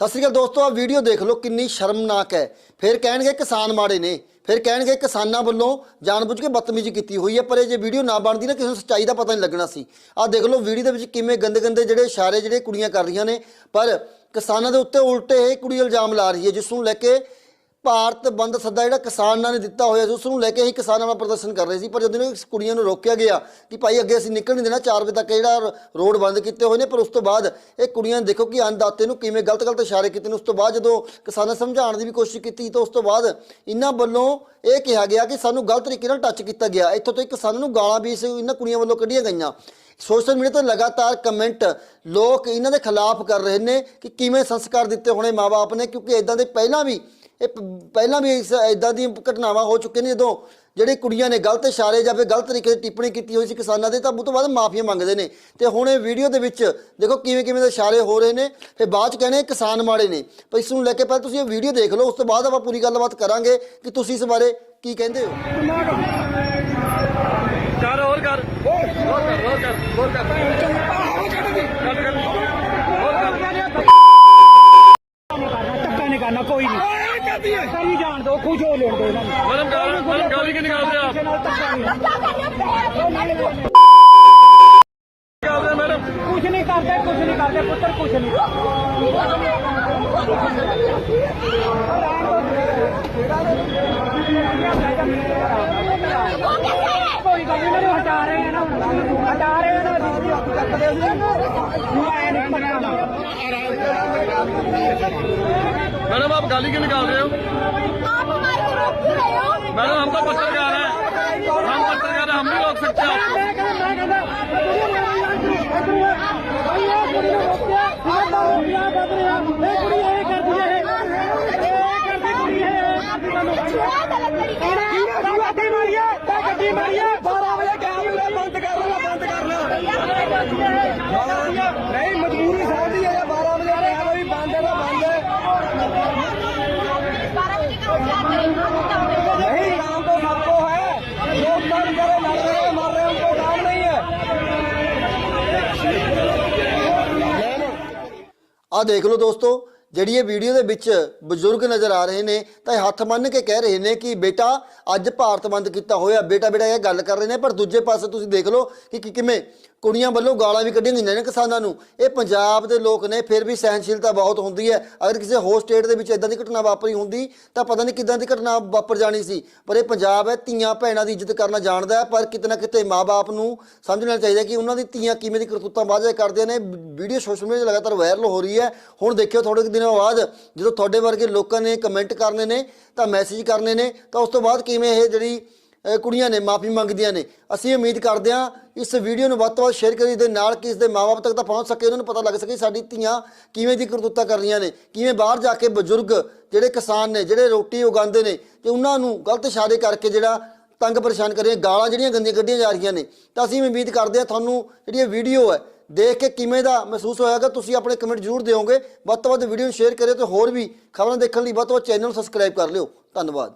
ਸਤਿ ਸ਼੍ਰੀ ਅਕਾਲ ਦੋਸਤੋ ਆ ਵੀਡੀਓ ਦੇਖ ਲਓ ਕਿੰਨੀ ਸ਼ਰਮਨਾਕ ਹੈ। ਫਿਰ ਕਹਿਣਗੇ ਕਿਸਾਨ ਮਾੜੇ ਨੇ, ਫਿਰ ਕਹਿਣਗੇ ਕਿਸਾਨਾਂ ਵੱਲੋਂ ਜਾਣਬੁੱਝ ਕੇ ਬਦਤਮੀਜ਼ੀ ਕੀਤੀ ਹੋਈ ਹੈ, ਪਰ ਇਹ ਜੇ ਵੀਡੀਓ ਨਾ ਬਣਦੀ ਨਾ, ਕਿਸੇ ਨੂੰ ਸੱਚਾਈ ਦਾ ਪਤਾ ਨਹੀਂ ਲੱਗਣਾ ਸੀ। ਆ ਦੇਖ ਲਓ ਵੀਡੀਓ ਦੇ ਵਿੱਚ ਕਿਵੇਂ ਗੰਦੇ ਗੰਦੇ ਜਿਹੜੇ ਇਸ਼ਾਰੇ, ਜਿਹੜੇ ਕੁੜੀਆਂ ਕਰ ਰਹੀਆਂ ਨੇ, ਪਰ ਕਿਸਾਨਾਂ ਦੇ ਉੱਤੇ ਉਲਟੇ ਇਹ ਕੁੜੀ ਇਲਜ਼ਾਮ ਲਾ ਰਹੀ ਹੈ, ਜਿਸ ਨੂੰ ਲੈ ਕੇ ਭਾਰਤ ਬੰਦ ਸੱਦਾ ਜਿਹੜਾ ਕਿਸਾਨਾਂ ਨੇ ਦਿੱਤਾ ਹੋਇਆ ਸੀ ਉਸ ਨੂੰ ਲੈ ਕੇ ਅਸੀਂ ਕਿਸਾਨਾਂ ਆਪਣਾ ਪ੍ਰਦਰਸ਼ਨ ਕਰ ਰਹੇ ਸੀ, ਪਰ ਜਦੋਂ ਇਸ ਕੁੜੀਆਂ ਨੂੰ ਰੋਕਿਆ ਗਿਆ ਕਿ ਭਾਈ ਅੱਗੇ ਅਸੀਂ ਨਿਕਲ ਨਹੀਂ ਦੇਣਾ 4 ਵਜੇ ਤੱਕ ਜਿਹੜਾ ਰੋਡ ਬੰਦ ਕੀਤੇ ਹੋਏ ਨੇ, ਪਰ ਉਸ ਤੋਂ ਬਾਅਦ ਇਹ ਕੁੜੀਆਂ ਨੇ ਦੇਖੋ ਕਿ ਅੰਨਦਾਤੇ ਨੂੰ ਕਿਵੇਂ ਗਲਤ ਗਲਤ ਇਸ਼ਾਰੇ ਕੀਤੇ ਨੇ, ਉਸ ਤੋਂ ਬਾਅਦ ਜਦੋਂ ਕਿਸਾਨਾਂ ਸਮਝਾਉਣ ਦੀ ਵੀ ਕੋਸ਼ਿਸ਼ ਕੀਤੀ ਤਾਂ ਉਸ ਤੋਂ ਬਾਅਦ ਇਹਨਾਂ ਵੱਲੋਂ ਇਹ ਕਿਹਾ ਗਿਆ ਕਿ ਸਾਨੂੰ ਗਲਤ ਤਰੀਕੇ ਨਾਲ ਟੱਚ ਕੀਤਾ ਗਿਆ। ਇੱਥੋਂ ਤੱਕ ਕਿਸਾਨਾਂ ਨੂੰ ਗਾਲਾਂ ਵੀ ਇਹਨਾਂ ਕੁੜੀਆਂ ਵੱਲੋਂ ਕੱਢੀਆਂ ਗਈਆਂ। ਸੋਸ਼ਲ ਮੀਡੀਆ ਤੇ ਲਗਾਤਾਰ ਕਮੈਂਟ ਲੋਕ ਇਹਨਾਂ ਦੇ ਖਿਲਾਫ ਕਰ ਰਹੇ ਨੇ ਕਿ ਕਿਵੇਂ ਸੰਸਕਾਰ ਦਿੱਤੇ ਹੋਣੇ ਮਾਪੇ ਨੇ, ਕਿਉਂਕਿ ਇਦਾਂ ਦੇ ਪਹਿਲਾਂ ਵੀ ਇਹ ਪਹਿਲਾਂ ਵੀ ਇਸ ਇਦਾਂ ਦੀਆਂ ਘਟਨਾਵਾਂ ਹੋ ਚੁੱਕੀਆਂ ਨੇ ਜਦੋਂ ਜਿਹੜੇ ਕੁੜੀਆਂ ਨੇ ਗਲਤ ਇਸ਼ਾਰੇ ਜਾਂ ਫਿਰ ਗਲਤ ਤਰੀਕੇ ਦੀ ਟਿੱਪਣੀ ਕੀਤੀ ਹੋਈ ਸੀ ਕਿਸਾਨਾਂ ਦੇ ਤਾਂ ਉਹ ਤੋਂ ਬਾਅਦ ਮਾਫੀਆਂ ਮੰਗਦੇ ਨੇ। ਤੇ ਹੁਣ ਇਹ ਵੀਡੀਓ ਦੇ ਵਿੱਚ ਦੇਖੋ ਕਿਵੇਂ ਕਿਵੇਂ ਦੇ ਇਸ਼ਾਰੇ ਹੋ ਰਹੇ ਨੇ। ਫਿਰ ਬਾਅਦ ਚ ਕਹਿੰਦੇ ਕਿਸਾਨ ਮਾੜੇ ਨੇ। ਪਰ ਇਸ ਨੂੰ ਲੈ ਕੇ ਪਹਿਲਾਂ ਤੁਸੀਂ ਇਹ ਵੀਡੀਓ ਦੇਖ ਲਓ ਉਸ ਤੋਂ ਬਾਅਦ ਆਪਾਂ ਪੂਰੀ ਗੱਲਬਾਤ ਕਰਾਂਗੇ ਕਿ ਤੁਸੀਂ ਇਸ ਬਾਰੇ ਕੀ ਕਹਿੰਦੇ ਹੋ। ਕਰ ਹੋਰ ਕਰ। ਹੋਰ ਕਰ ਹੋਰ ਕਰ ਹੋਰ ਕਰ ਧੱਕਾ ਨਹੀਂ ਕਰਨਾ ਕੋਈ ਨਹੀਂ। ਕਰੀ ਜਾਣ ਦੋ ਖੁਸ਼ ਹੋ ਲੈਣ ਦੋ ਇਹਨਾਂ ਨੂੰ। ਮੈਡਮ ਗਾਲ ਮੈਡਮ ਗਾਲੀ ਕਿ ਨਿਕਾਲਦੇ ਆ ਕਿਸੇ ਨਾਲ ਧੱਕਾ ਨਹੀਂ ਨਿਕਾਲਦੇ ਮੈਡਮ ਕੁਝ ਨਹੀਂ ਕਰਦੇ ਕੁਝ ਨਹੀਂ ਕਰਦੇ ਪੁੱਤਰ ਕੁਝ ਨਹੀਂ। ਕੋਈ ਗੱਲ ਨਹੀਂ ਮੈਨੂੰ ਹਟਾ ਰਹੇ ਨੇ ਨਾ ਹਟਾ ਰਹੇ ਨੇ ਵੀਡੀਓ ਚੱਕਦੇ ਸੀ ਮੈਂ ਨਹੀਂ ਪਤਾ मैडम आप गाली क्यों निकाल रहे हो? मैडम हम तो पत्रकार हैं। हम पत्रकार हैं हम भी रोक सकते आप बंद करना बंद करना है लोग काम करे लड़ रहे मर रहे उनको काम नहीं है ਆ ਦੇਖ ਲਓ ਦੋਸਤੋ ਜਿਹੜੀ ਇਹ ਵੀਡੀਓ ਦੇ ਵਿੱਚ ਬਜ਼ੁਰਗ ਨਜ਼ਰ ਆ ਰਹੇ ਨੇ ਤਾਂ ਇਹ ਹੱਥ ਮੰਨ ਕੇ ਕਹਿ ਰਹੇ ਨੇ ਕਿ ਬੇਟਾ ਅੱਜ ਭਾਰਤ ਬੰਦ ਕੀਤਾ ਹੋਇਆ ਬੇਟਾ ਬੇਟਾ ਇਹ ਗੱਲ ਕਰ ਰਹੇ ਨੇ ਪਰ ਦੂਜੇ ਪਾਸੇ ਤੁਸੀਂ ਦੇਖ ਲਓ ਕਿ ਕਿ ਕਿਵੇਂ ਕੁੜੀਆਂ ਵੱਲੋਂ ਗਾਲਾਂ ਵੀ ਕੱਢੀਆਂ ਗਈਆਂ ਨੇ ਕਿਸਾਨਾਂ ਨੂੰ। ਇਹ ਪੰਜਾਬ ਦੇ ਲੋਕ ਨੇ, ਫਿਰ ਵੀ ਸਹਿਨਸ਼ੀਲਤਾ ਬਹੁਤ ਹੁੰਦੀ ਹੈ। ਅਗਰ ਕਿਸੇ ਹੋਰ ਸਟੇਟ ਦੇ ਵਿੱਚ ਇਦਾਂ ਦੀ ਘਟਨਾ ਵਾਪਰੀ ਹੁੰਦੀ, ਤਾਂ ਪਤਾ ਨਹੀਂ ਕਿਦਾਂ ਦੀ ਘਟਨਾ ਵਾਪਰ ਜਾਣੀ ਸੀ। ਪਰ ਇਹ ਪੰਜਾਬ ਹੈ, ਧੀਆਂ ਭੈਣਾਂ ਦੀ ਇੱਜ਼ਤ ਕਰਨਾ ਜਾਣਦਾ ਹੈ, ਪਰ ਕਿਤੇ ਨਾ ਕਿਤੇ ਮਾਪੇ ਨੂੰ ਸਮਝਣਾ ਚਾਹੀਦਾ ਕਿ ਉਹਨਾਂ ਦੀ ਧੀਆਂ ਕਿਵੇਂ ਦੀ ਕਰਤੂਤਾਂ ਵਾਜਾ ਕਰਦੀਆਂ ਨੇ। ਵੀਡੀਓ ਸੋਸ਼ਲ ਮੀਡੀਆ 'ਤੇ ਲਗਾਤਾਰ ਵਾਇਰਲ ਹੋ ਰਹੀ ਹੈ। ਹੁਣ ਦੇਖਿਓ ਥੋੜੇ ਕੁ ਦਿਨਾਂ ਬਾਅਦ, ਜਦੋਂ ਤੁਹਾਡੇ ਵਰਗੇ ਲੋਕਾਂ ਨੇ ਕਮੈਂਟ ਕਰਨੇ ਨੇ, ਤਾਂ ਮੈਸੇਜ ਕਰਨੇ ਨੇ, ਤਾਂ ਉਸ ਤੋਂ ਬਾਅਦ ਕਿਵੇਂ ਇਹ ਜਿਹੜੀ ਕੁੜੀਆਂ ਨੇ, ਮਾਫੀ ਮੰਗਦੀਆਂ ਨੇ। ਅਸੀਂ ਉਮੀਦ ਕਰਦੇ ਹਾਂ ਇਸ ਵੀਡੀਓ ਨੂੰ ਵੱਧ ਤੋਂ ਵੱਧ ਸ਼ੇਅਰ ਕਰੀ ਦੇ ਨਾਲ ਕਿ ਇਸ ਦੇ ਮਾਪੇ ਤੱਕ ਤਾਂ ਪਹੁੰਚ ਸਕੇ, ਉਹਨਾਂ ਨੂੰ ਪਤਾ ਲੱਗ ਸਕੇ ਸਾਡੀ ਧੀਆਂ ਕਿਵੇਂ ਦੀ ਕਰਤੂਤਾਂ ਕਰ ਰਹੀਆਂ ਨੇ, ਕਿਵੇਂ ਬਾਹਰ ਜਾ ਕੇ ਬਜ਼ੁਰਗ ਜਿਹੜੇ ਕਿਸਾਨ ਨੇ, ਜਿਹੜੇ ਰੋਟੀ ਉਗਾਉਂਦੇ ਨੇ, ਤੇ ਉਹਨਾਂ ਨੂੰ ਗਲਤ ਇਸ਼ਾਰੇ ਕਰਕੇ ਜਿਹੜਾ ਤੰਗ ਪਰੇਸ਼ਾਨ ਕਰ ਰਹੀਆਂ, ਗਾਲਾਂ ਜਿਹੜੀਆਂ ਗੰਦੀਆਂ ਕੱਢੀਆਂ ਜਾ ਰਹੀਆਂ ਨੇ। ਤਾਂ ਅਸੀਂ ਉਮੀਦ ਕਰਦੇ ਹਾਂ ਤੁਹਾਨੂੰ ਜਿਹੜੀ ਇਹ ਵੀਡੀਓ ਹੈ, ਦੇਖ ਕੇ ਕਿਵੇਂ ਦਾ ਮਹਿਸੂਸ ਹੋਇਆਗਾ ਤੁਸੀਂ ਆਪਣੇ ਕਮੈਂਟ ਜ਼ਰੂਰ ਦਿਓਗੇ। ਵੱਧ ਤੋਂ ਵੱਧ ਵੀਡੀਓ ਨੂੰ ਸ਼ੇਅਰ ਕਰਿਓ ਤੇ ਹੋਰ ਵੀ ਖਬਰਾਂ ਦੇਖਣ ਲਈ ਵੱਧ ਤੋਂ ਵੱਧ ਚੈਨਲ ਨੂੰ ਸਬਸਕ੍ਰਾਈਬ ਕਰ ਲਿਓ। ਧੰਨਵਾਦ।